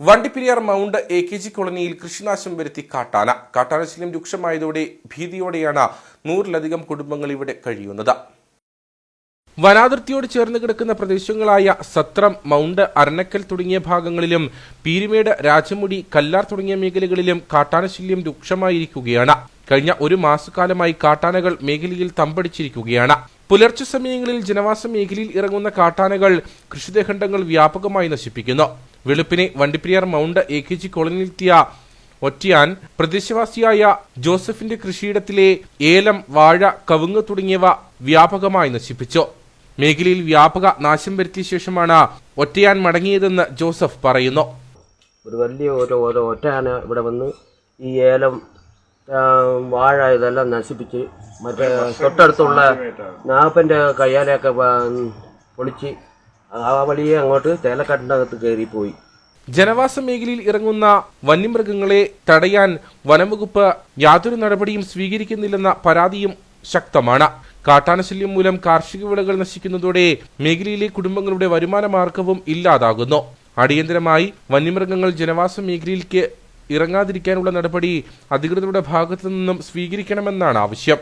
Vandiperiyar mount A K G കോളനിയിൽ കൃഷിനാശം വരുത്തി കാട്ടാന. കാട്ടാനശല്യം രൂക്ഷമായതോടെ ഭീതിയോടെയാണ് നൂറിലധികം കുടുംബങ്ങൾ ഇവിടെ കഴിയുന്നത്. വനാതിർത്തിയോട് ചേർന്ന് കിടക്കുന്ന പ്രദേശങ്ങളായ സത്രം മൗണ്ട് അരണക്കൽ തുടങ്ങിയ ഭാഗങ്ങളിലും പീരുമേട് രാജമുടി കല്ലാർ തുടങ്ങിയ മേഖലകളിലും കാട്ടാനശല്യം രൂക്ഷമായിരിക്കുകയാണ്. കഴിഞ്ഞ ഒരു മാസക്കാലമായി കാട്ടാനകൾ മേഖലയിൽ തമ്പടിച്ചിരിക്കുകയാണ്. പുലർച്ചെ സമയങ്ങളിൽ ജനവാസ മേഖലയിൽ ഇറങ്ങുന്ന കാട്ടാനകൾ കൃഷിദേഹണ്ഡങ്ങൾ വ്യാപകമായി നശിപ്പിക്കുന്നു. വെളുപ്പിനെ Vandiperiyar mount A K G കോളനിയിലെത്തിയ ഒറ്റയാൻ പ്രദേശവാസിയായ ജോസഫിന്റെ കൃഷിയിടത്തിലെ ഏലം വാഴ കവുങ്ങ് തുടങ്ങിയവ വ്യാപകമായി നശിപ്പിച്ചു. മേഖലയിൽ വ്യാപക നാശം വരുത്തിയ ശേഷമാണ് ഒറ്റയാൻ മടങ്ങിയതെന്ന് ജോസഫ് പറയുന്നു. ഒരു വലിയ ഒരു ഒരു ഒറ്റയാന ഇവിടെ വന്ന് ഈ ഏലം വാഴ ഇതെല്ലാം നശിപ്പിച്ച് മറ്റേ തൊട്ടടുത്തുള്ള നാപ്പന്റെ കയ്യാലയൊക്കെ പൊളിച്ച് ആ വഴിയെ അങ്ങോട്ട് തേലക്കാട്ടിനകത്ത് കയറിപ്പോയി. ജനവാസ മേഖലയിൽ ഇറങ്ങുന്ന വന്യമൃഗങ്ങളെ തടയാൻ വനംവകുപ്പ് യാതൊരു നടപടിയും സ്വീകരിക്കുന്നില്ലെന്ന പരാതിയും ശക്തമാണ്. കാട്ടാനശല്യം മൂലം കാർഷിക വിളകൾ നശിക്കുന്നതോടെ മേഖലയിലെ കുടുംബങ്ങളുടെ വരുമാന മാർഗവും ഇല്ലാതാകുന്നു. അടിയന്തരമായി വന്യമൃഗങ്ങൾ ജനവാസ മേഖലയിലേക്ക് ഇറങ്ങാതിരിക്കാനുള്ള നടപടി അധികൃതരുടെ ഭാഗത്തു നിന്നും സ്വീകരിക്കണമെന്നാണ് ആവശ്യം.